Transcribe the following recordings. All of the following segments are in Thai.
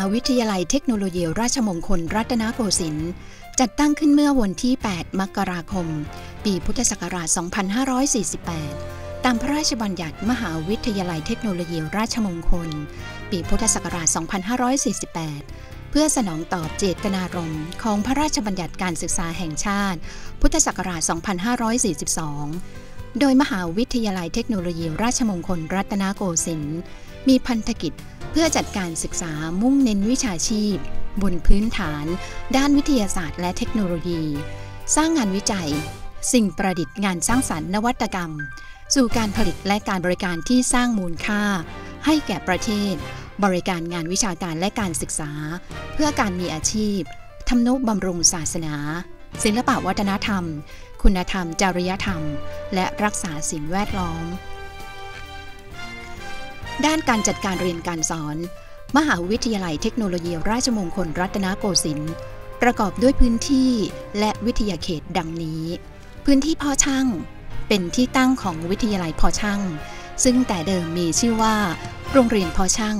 หาวิทยาลัยเทคโนโลยีราชมงคลรัตนโกสินทร์จัดตั้งขึ้นเมื่อวันที่ 8 มกราคม ปีพุทธศักราช 2548 ตามพระราชบัญญัติมหาวิทยาลัยเทคโนโลยีราชมงคล ปีพุทธศักราช 2548 เพื่อสนองตอบเจตนารมณ์ของพระราชบัญญัติการศึกษาแห่งชาติ พุทธศักราช 2542 โดยมหาวิทยาลัยเทคโนโลยีราชมงคลรัตนโกสินทร์ มีพันธกิจเพื่อจัดการศึกษามุ่งเน้นวิชาชีพ บนพื้นฐาน ด้านวิทยาศาสตร์และเทคโนโลยี สร้างงานวิจัย สิ่งประดิษฐ์งานสร้างสรรค์นวัตกรรม สู่การผลิตและการบริการที่สร้างมูลค่า ให้แก่ประเทศ บริการงานวิชาการและการศึกษา เพื่อการมีอาชีพทำนุบำรุงศาสนา ศิลปวัฒนธรรม คุณธรรม จริยธรรม และรักษาสิ่งแวดล้อม ด้านการจัดการเรียนการสอน มหาวิทยาลัยเทคโนโลยีราชมงคลรัตนโกสินทร์ประกอบด้วยพื้นที่และวิทยาเขตดังนี้ พื้นที่พ่อช่าง เป็นที่ตั้งของวิทยาลัยพ่อช่าง ซึ่งแต่เดิมมีชื่อว่า โรงเรียนพ่อช่าง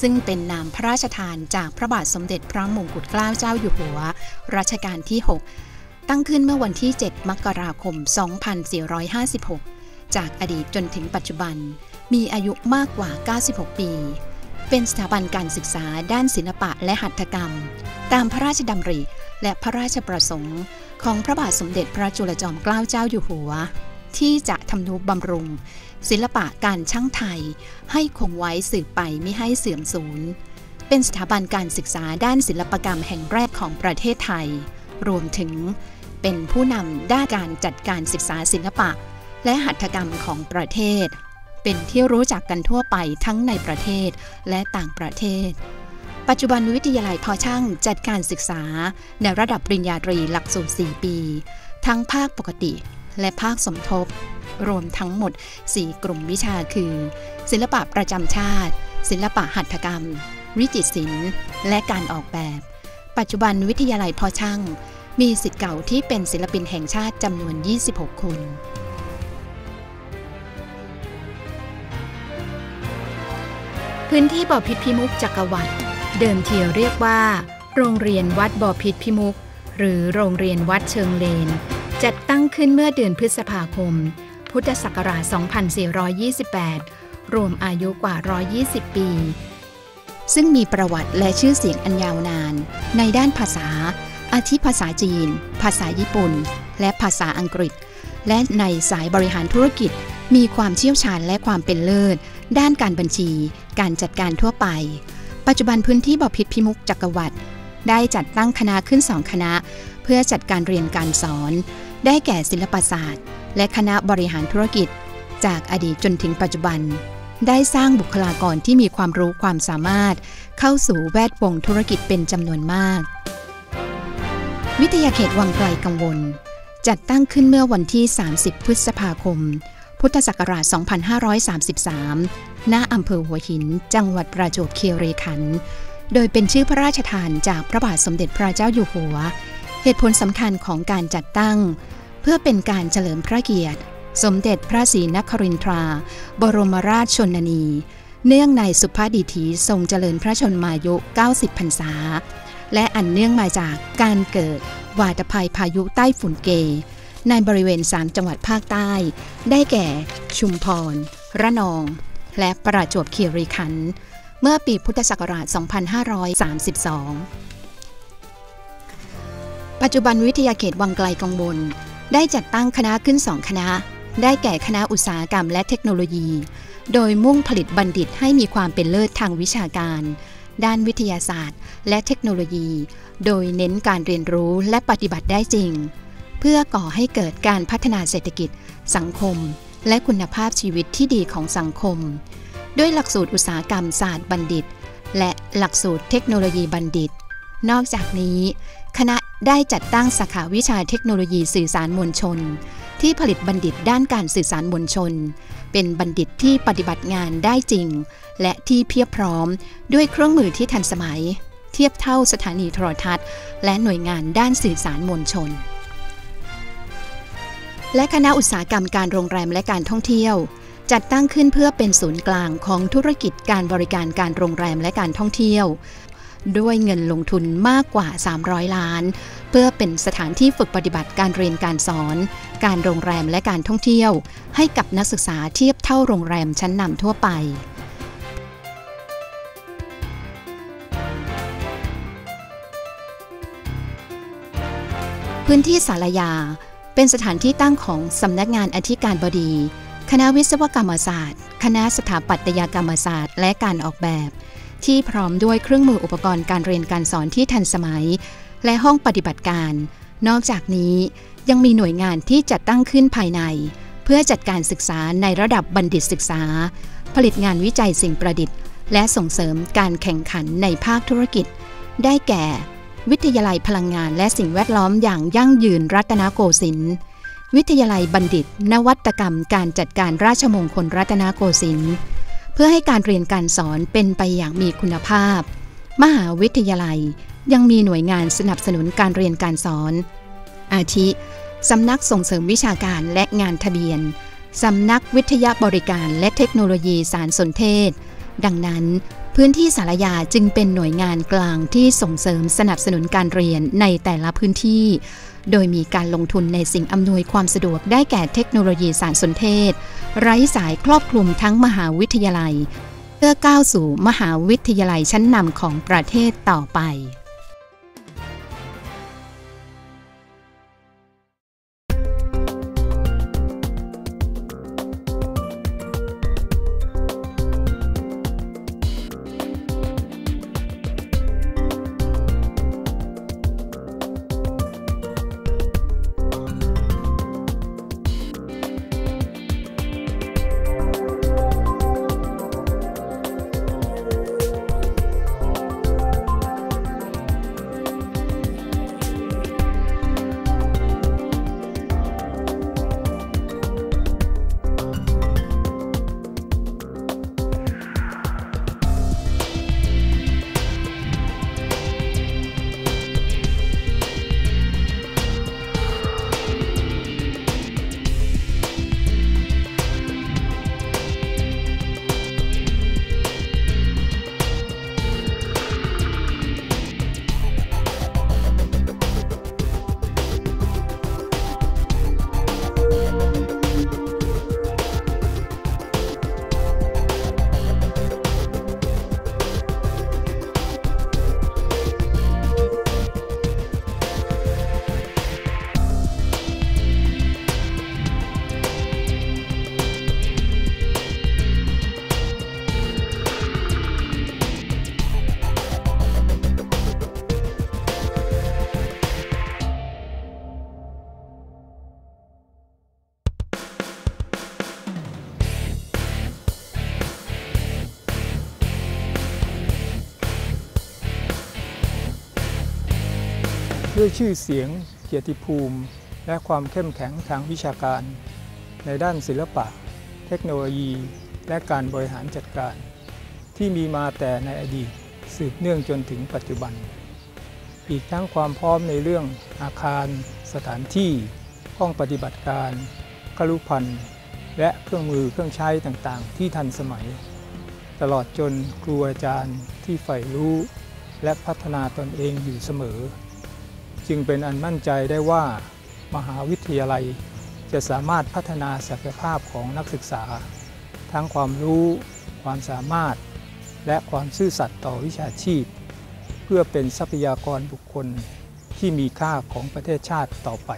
ซึ่งเป็นนามพระราชทานจากพระบาทสมเด็จพระมงกุฎเกล้าเจ้าอยู่หัว รัชกาลที่ 6 ตั้งขึ้นเมื่อวันที่ 7 มกราคม 2456 จากอดีตจนถึงปัจจุบัน มีอายุมากกว่า 96 ปี เป็นสถาบันการศึกษาด้านศิลปะและหัตถกรรม ตามพระราชดำริและพระราชประสงค์ ของพระบาทสมเด็จพระจุลจอมเกล้าเจ้าอยู่หัว ที่จะทำนุบำรุง ศิลปะการช่างไทย ให้คงไว้สืบไปไม่ให้เสื่อมสูญ เป็นสถาบันการศึกษาด้านศิลปกรรมแห่งแรกของประเทศไทย รวมถึงเป็นผู้นำด้านการจัดการศึกษาศิลปะ และหัตถกรรมของประเทศ เป็นที่รู้จักกันทั่วไปทั้งในประเทศและต่างประเทศ ปัจจุบันวิทยาลัยพอช่างจัดการศึกษา ในระดับปริญญาตรีหลักสูตร 4 ปี ทั้งภาคปกติและภาคสมทบ รวมทั้งหมด 4 กลุ่มวิชาคือ ศิลปะประจำชาติ ศิลปะหัตถกรรม วิจิตรศิลป์ และการออกแบบ ปัจจุบันวิทยาลัยพอช่างมีสิทธิ์เก่าที่เป็นศิลปินแห่งชาติจำนวน 26 คน พื้นที่บ่อพิษพิมุกจักรวรรดิเดิมทีเรียกว่า โรงเรียนวัดบ่อพิษพิมุก หรือโรงเรียนวัดเชิงเลน จัดตั้งขึ้นเมื่อเดือนพฤษภาคม พุทธศักราช 2428 รวมอายุกว่า 120 ปี ซึ่งมีประวัติและชื่อเสียงอันยาวนาน ในด้านภาษา อาทิภาษาจีน ภาษาญี่ปุ่น และภาษาอังกฤษ และในสายบริหารธุรกิจ มีความเชี่ยวชาญและความเป็นเลิศ ด้านการบัญชี การจัดการทั่วไป ปัจจุบันพื้นที่บ่อพิษพิมุกจักรวรรดิได้จัดตั้งคณะขึ้นสองคณะ เพื่อจัดการเรียนการสอน ได้แก่ศิลปศาสตร์ และคณะบริหารธุรกิจ จากอดีตจนถึงปัจจุบัน ได้สร้างบุคลากรที่มีความรู้ความสามารถ เข้าสู่แวดวงธุรกิจเป็นจำนวนมาก วิทยาเขตวังไกลกังวล จัดตั้งขึ้นเมื่อวันที่ 30 พฤษภาคม พุทธศักราช 2533 ณ อำเภอหัวหิน จังหวัดประจวบคีรีขันธ์ โดยเป็นชื่อพระราชทานจากพระบาทสมเด็จพระเจ้าอยู่หัว เหตุผลสำคัญของการจัดตั้ง เพื่อเป็นการเฉลิมพระเกียรติ สมเด็จพระศรีนครินทรา บรมราชชนนี เนื่องในสุภาพดิถีทรงเจริญพระชนมายุ 90 พรรษา และอันเนื่องมาจากการเกิดวาตภัยพายุใต้ฝุ่นเก ในบริเวณ3จังหวัดภาคใต้ ได้แก่ ชุมพร ระนอง และประจวบคีรีขันธ์เมื่อปีพุทธศักราช 2532 ปัจจุบันวิทยาเขตวังไกลกังวลได้จัดตั้งคณะขึ้นสองคณะ ได้แก่คณะอุตสาหกรรมและเทคโนโลยี โดยมุ่งผลิตบัณฑิตให้มีความเป็นเลิศทางวิชาการ ด้านวิทยาศาสตร์ และเทคโนโลยี โดยเน้นการเรียนรู้และปฏิบัติได้จริง เพื่อก่อให้เกิดการพัฒนาเศรษฐกิจ สังคม และคุณภาพชีวิตที่ดีของสังคม ด้วยหลักสูตรอุตสาหกรรมศาสตร์บัณฑิต และหลักสูตรเทคโนโลยีบัณฑิต นอกจากนี้ คณะได้จัดตั้งสาขาวิชาเทคโนโลยีสื่อสารมวลชน ที่ผลิตบัณฑิตด้านการสื่อสารมวลชน เป็นบัณฑิตที่ปฏิบัติงานได้จริง และที่เพียบพร้อมด้วยเครื่องมือที่ทันสมัย เทียบเท่าสถานีโทรทัศน์ และหน่วยงานด้านสื่อสารมวลชน และคณะอุตสาหกรรมการโรงแรมและการท่องเที่ยว จัดตั้งขึ้นเพื่อเป็นศูนย์กลางของธุรกิจการบริการการโรงแรมและการท่องเที่ยว ด้วยเงินลงทุนมากกว่า 300 ล้าน เพื่อเป็นสถานที่ฝึกปฏิบัติการเรียนการสอน การโรงแรมและการท่องเที่ยว ให้กับนักศึกษาเทียบเท่าโรงแรมชั้นนำทั่วไปพื้นที่สารยา เป็นสถานที่ตั้งของสำนักงานอธิการบดี คณะวิศวกรรมศาสตร์ คณะสถาปัตยกรรมศาสตร์ และการออกแบบ ที่พร้อมด้วยเครื่องมืออุปกรณ์การเรียนการสอนที่ทันสมัย และห้องปฏิบัติการ นอกจากนี้ยังมีหน่วยงานที่จัดตั้งขึ้นภายใน เพื่อจัดการศึกษาในระดับบัณฑิตศึกษา ผลิตงานวิจัยสิ่งประดิษฐ์ และส่งเสริมการแข่งขันในภาคธุรกิจ ได้แก่ วิทยาลัยพลังงานและสิ่งแวดล้อมอย่างยั่งยืนรัตนโกสินทร์วิทยาลัยบัณฑิต นวัตกรรมการจัดการราชมงคลรัตนโกสินทร์เพื่อให้การเรียนการสอนเป็นไปอย่างมีคุณภาพ มหาวิทยาลัยยังมีหน่วยงานสนับสนุนการเรียนการสอน อาทิ สำนักส่งเสริมวิชาการและงานทะเบียน สำนักวิทยาบริการและเทคโนโลยีสารสนเทศ ดังนั้น พื้นที่สารยาจึงเป็นหน่วยงานกลางที่ส่งเสริมสนับสนุนการเรียนในแต่ละพื้นที่ โดยมีการลงทุนในสิ่งอำนวยความสะดวกได้แก่เทคโนโลยีสารสนเทศ ไร้สายครอบคลุมทั้งมหาวิทยาลัย เพื่อก้าวสู่มหาวิทยาลัยชั้นนำของประเทศต่อไป ด้วยชื่อเสียงเกียรติภูมิ และความเข้มแข็งทางวิชาการ ในด้านศิลปะ เทคโนโลยี และการบริหารจัดการ ที่มีมาแต่ในอดีตสืบเนื่องจนถึงปัจจุบัน อีกทั้งความพร้อมในเรื่องอาคาร สถานที่ ห้องปฏิบัติการคลุพันธ์และเครื่องมือเครื่องใช้ต่างๆ ที่ทันสมัย ตลอดจนครูอาจารย์ที่ใฝ่รู้ และพัฒนาตนเองอยู่เสมอ จึงเป็นอันมั่นใจได้ว่ามหาวิทยาลัยจะสามารถพัฒนาศักยภาพของนักศึกษา ทั้งความรู้ ความสามารถ และความซื่อสัตย์ต่อวิชาชีพ เพื่อเป็นทรัพยากรบุคคลที่มีค่าของประเทศชาติต่อไป